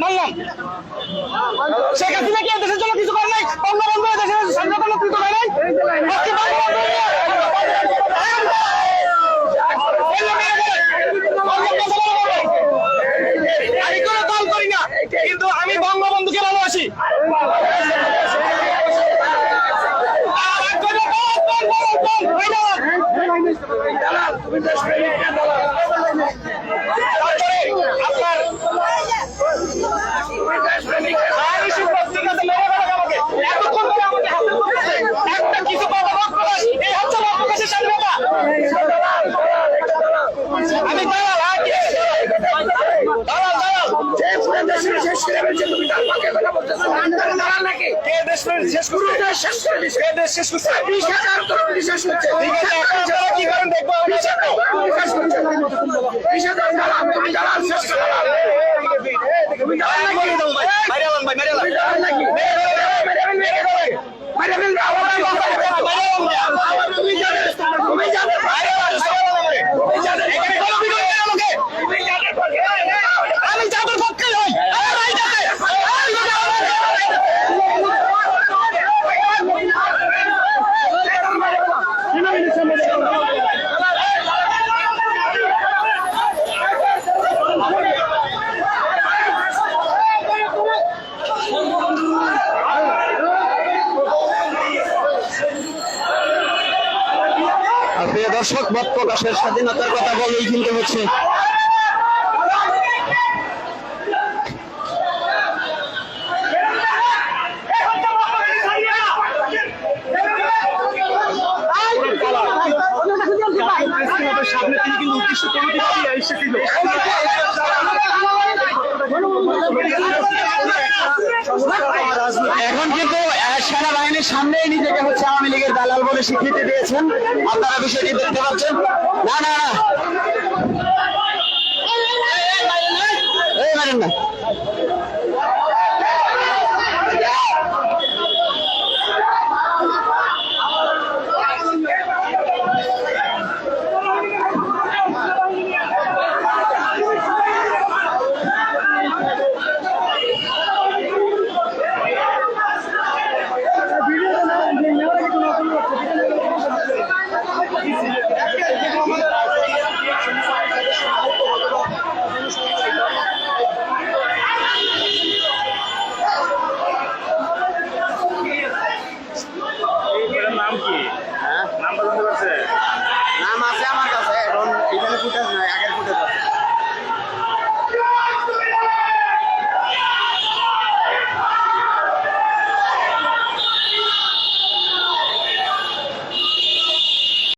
মানলাম শেখ হাসিনা কি দেশের জন্য কিছু করে নাই? বঙ্গবন্ধু এই দেশের স্বাধীনতা নেতৃত্ব দেয় নাই? দল করি না কিন্তু আমি বঙ্গবন্ধুকে ভালোবাসি। আর কোনো দল, দল, দল, দল, হয় না। তারপরে আপনার আরে সে পত্রিকাতে মেরে ফেলো আমাকে। এতক্ষণ ধরে আমাকে হাতে তুলতেছে। একটা কিছু কথা বলতে পারে। এই হচ্ছে আমার প্রকাশের স্বাধীনতা। আমি দালাল, আর কি? দালাল, দালাল। কে দেশ প্রেম শেষ করছে? কে দেশ শেষ করছে? ঠিক আছে, আপনারা কি করেন দেখব আমরা দেখব। দালাল বলে দাও ভাই। মাইরে আলান ভাই, মাইরে আলান। মেরে প্রিয় দর্শক, মত প্রকাশের স্বাধীনতার কথা বলেই কিন্তু হচ্ছে। সামনে তিনি কিন্তু উদ্দেশ্য কমিটি এসেছিল এখন কিন্তু আহ, সেনাবাহিনীর সামনেই নিজেকে হচ্ছে আওয়ামী লীগের দালাল বলে স্বীকৃতি দিয়েছেন। আপনারা বিষয়টি দেখতে পাচ্ছেন। না না না না